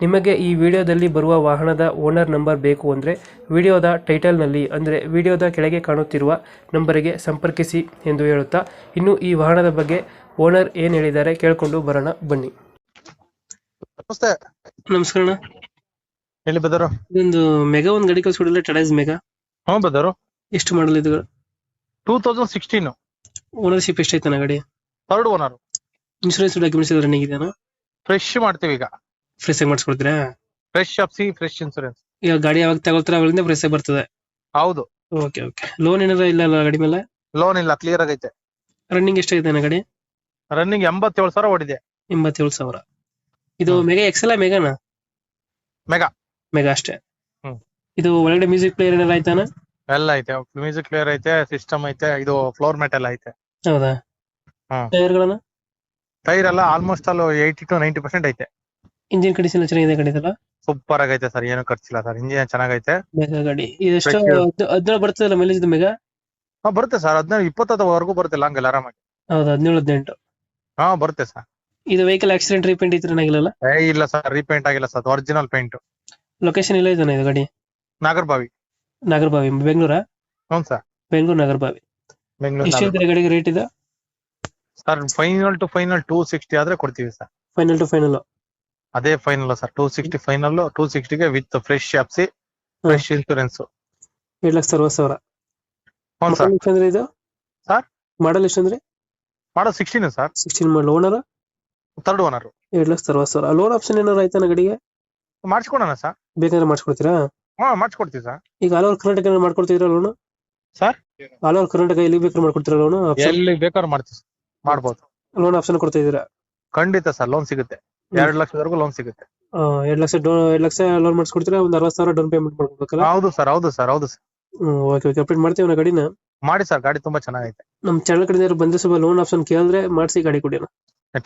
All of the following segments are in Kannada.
ನಿಮಗೆ ಈ ವಿಡಿಯೋದಲ್ಲಿ ಬರುವ ವಾಹನದ ಓನರ್ ನಂಬರ್ ಬೇಕು ಅಂದರೆ ವಿಡಿಯೋದ ಟೈಟಲ್ನಲ್ಲಿ ಅಂದರೆ ವಿಡಿಯೋದ ಕೆಳಗೆ ಕಾಣುತ್ತಿರುವ ನಂಬರಿಗೆ ಸಂಪರ್ಕಿಸಿ ಎಂದು ಹೇಳುತ್ತಾ ಇನ್ನು ಈ ವಾಹನದ ಬಗ್ಗೆ ಓನರ್ ಏನು ಹೇಳಿದ್ದಾರೆ ಕೇಳಿಕೊಂಡು ಬರೋಣ ಬನ್ನಿ. ನಮಸ್ತೆ. ನಮಸ್ಕಾರ ಅಣ್ಣ. ಹೇಳಿ ಬದರು. ಇದೊಂದು ಮೆಗಾ ಒಂದು ಗಾಡಿ ಕಳ್ಸಿಕೊಡಲ್ಲ ಟಡೈಸ್ ಮೆಗಾ? ಹ್ಞೂ ಬದರು. ಎಷ್ಟು ಮಾಡಲ್ ಇದು? ಟೂ ತೌಸಂಡ್ ಸಿಕ್ಸ್ಟೀನ್ ಓನರ್ಶಿಪ್ ಎಷ್ಟೈತನ ಗಾಡಿ? ಥರ್ಡ್ ಓನರ್ ಇನ್ಶೂರೆನ್ಸ್ ಡಾಕ್ಯುಮೆಂಟ್ಸ್ ಎಲ್ಲ ರನ್ನಿಂಗ್ ಇದೆಯಾ ಫ್ರೆಶ್ ಮಾಡ್ತೀವಿ ಈಗ. ಫ್ರೆಶ್ ಆಗಿ ಮಾಡಿಸ್ಕೊಡ್ತೀರಾ? ಫ್ರೆಶ್ ಆಪ್ಸಿ ಫ್ರೆಶ್ ಇನ್ಸೂರೆನ್ಸ್ ಈಗ ಗಾಡಿ ಯಾವಾಗ ತಗೊಳ್ತಾರೆ ಅವಾಗಿಂದ ಫ್ರೆಶ್ ಆಗಿ ಬರ್ತದೆ. ಹೌದು. ಓಕೆ ಓಕೆ ಲೋನ್ ಏನಾರ ಇಲ್ಲ ಅಲ್ಲ ಗಾಡಿ ಮೇಲೆ? ಲೋನ್ ಇಲ್ಲ ಕ್ಲಿಯರ್ ಆಗೈತೆ. ರನ್ನಿಂಗ್ ಎಷ್ಟಾಗಿದೆ ಗಾಡಿ? ರನ್ನಿಂಗ್ ಎಂಬತ್ತೇಳು ಸಾವಿರ ಓಡಿದೆ. ಎಂಬತ್ತೇಳು ಸಾವಿರ. ಇದು. ಮೆಗಾ ಎಕ್ಸೆಲ್ ಮೆಗಾನ ಮೆಗಾ ಮೆಗಾ ಅಷ್ಟೇ. ಹ್ಮ್. ಇದು ಒಳಗಡೆ ಮ್ಯೂಸಿಕ್ ಪ್ಲೇಯರ್ ಏನಾರ ಆಯ್ತಾನ ಎಲ್ಲ ಐತೆ. ಮ್ಯೂಸಿಕ್ ಕ್ಲಿಯರ್ ಐತೆ ಸಿಸ್ಟಮ್ ಐತೆ ಇದು ಫ್ಲೋರ್ ಮ್ಯಾಟ್ ಎಲ್ಲ ಐತೆ. ಹೌದಾ? ಟೈರ್ ಟೈರ್ಗಳನ್ನ ಟೈರ್ ಎಲ್ಲ ಆಲ್ಮೋಸ್ಟ್ ಅಲ್ಲಿ ಏಯ್ಟಿ ಟು ನೈಂಟಿ ಪರ್ಸೆಂಟ್ ಐತೆ. ಇಂಜಿನ್ ಕಂಡೀಷನ್ ಚೆನ್ನಾಗಿದೆ ಗಾಡಿದಲ್ಲ ಸೂಪರ್ ಆಗೈತೆ ಸರ್ ಏನು ಖರ್ಚಿಲ್ಲ ಸರ್ ಇಂಜಿನ್ ಚೆನ್ನಾಗೈತೆ. ಮೆಗಾ ಗಾಡಿ ಇದೆಷ್ಟು ಹದಿನೇಳು ಬರ್ತದಲ್ಲ ಮೈಲೇಜ್ ಇದು ಮೆಗಾ? ಹಾ ಬರುತ್ತೆ ಸರ್ ಹದಿನೈದು ಇಪ್ಪತ್ತವರೆಗೂ ಬರುತ್ತೆ ಲಾಂಗ್ ಎಲ್ಲ ಆರಾಮಾಗಿ. ಹೌದು ಹದಿನೇಳು ಹದಿನೆಂಟು. ಹಾ ಬರುತ್ತೆ ಸರ್ ಇದು ವೆಹಿಕಲ್ ಆಕ್ಸಿಡೆಂಟ್ ರೀಪೇಂಟ್ ಇತ್ತು ಆಗಿಲ್ಲ ಏ ಇಲ್ಲ ಸರ್ ರೀಪೇಂಟ್ ಆಗಿಲ್ಲ ಸರ್ ಒರಿಜಿನಲ್ ಪೇಂಟ್ ಲೊಕೇಶನ್ ಇಲ್ಲ ಇದನ್ನ ಇದು ಗಾಡಿ? ನಾಗರಬಾವಿ. ನಾಗರಬಾವಿ ಬೆಂಗಳೂರಾ? ಹ್ಞೂ ಸರ್ ಬೆಂಗಳೂರು ನಾಗರಬಾವಿ. ಬೆಂಗಳೂರು ಎಷ್ಟು ಹೇಳ್ತಾರೆ ಗಾಡಿಗೆ ರೇಟ್ ಇದೆ? Sir final to final two sixty ಆದ್ರೆ ಕೊಡ್ತೀವಿ ಸರ್ ಫೈನಲ್ ಟು ಫೈನಲ್ ಅದೇ final sir two sixty final two ಸಿಕ್ಸ್ಟಿಗೆ with fresh ಶಾಪ್ಸಿ ಫ್ರೆಶ್ ಇನ್ಶೂರೆನ್ಸ್ ಏಳು ಲಕ್ಷ ಅರವತ್ತು ಸಾವಿರ. ಹ್ಞೂ ಸರ್ ಅಂದ್ರೆ ಇದು? Sir? ಮಾಡಲ್ ಎಷ್ಟು ಅಂದ್ರೆ? ಮಾಡೋ sixteen sir sixteen model owner third owner ಏಳು ಲಕ್ಷ ಅರವತ್ತು ಸಾವಿರ. ಲೋನ್ ಆಪ್ಷನ್ ಏನಾರು ಆಯ್ತಾ ಗಾಡಿಗೆ ಮಾಡಿಸ್ಕೊಡೋಣ ಸರ್ ಬೇಕಾದ್ರೆ ಮಾಡಿಸ್ಕೊಡ್ತೀರಾ? ಹಾ ಮಾಡಿಸ್ಕೊಡ್ತೀವಿ ಸರ್ ಈಗ ಆಲ್ ಓವರ್ ಕರ್ನಾಟಕ ಮಾಡ್ಕೊಡ್ತೀರಾ loan sir all over Karnataka ಎಲ್ಲಿ ಬೇಕಾದ್ರೆ ಮಾಡ್ಕೊಡ್ತೀರಾ ಲೋನು ಎಲ್ಲಿ ಬೇಕಾದ್ರೂ ಮಾಡ್ತೀವಿ. ಮಾಡ್ಬೋದು. ಲೋನ್ ಆಪ್ಷನ್ ಕೊಡ್ತಾ ಖಂಡಿತ ಸರ್ ಲೋನ್ ಸಿಗುತ್ತೆ. ಎರಡು ಲಕ್ಷದವರೆಗೂ ಲೋನ್ ಸಿಗುತ್ತೆ. ಎರಡ್ ಲಕ್ಷ ಎರಡ್ ಲಕ್ಷ ಲೋನ್ ಮಾಡಿಸ್ಕೊಡ್ತೀರಾ? ಒಂದು ಅರವತ್ತು ಸಾವಿರ ಡೌನ್ ಪೇಮೆಂಟ್ ಮಾಡ್ಕೊಬೇಕಲ್ಲ ಹೌದು ಸರ್ ಹೌದು ಸರ್ ಹೌದು ಸರ್. ಓಕೆ ಓಕೆ ಅಪ್ಡೇಟ್ ಮಾಡ್ತೀವಿ ನಾ ಗಾಡಿನ? ಮಾಡಿ ಸರ್ ಗಾಡಿ ತುಂಬಾ ಚೆನ್ನಾಗೈತೆ. ನಮ್ ಚಾನಲ್ ಕಡೆ ಬಂದ್ರೆ ಸ್ವಲ್ಪ ಲೋನ್ ಆಪ್ಷನ್ ಕೇಳಿದ್ರೆ ಮಾಡಿಸಿ ಗಾಡಿ ಕೊಡಿ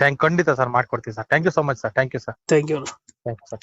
ಥ್ಯಾಂಕ್ ಖಂಡಿತ ಸರ್ ಮಾಡ್ಕೊಡ್ತೀವಿ sir. Thank you so much sir thank you sir. Thank you thank you sir.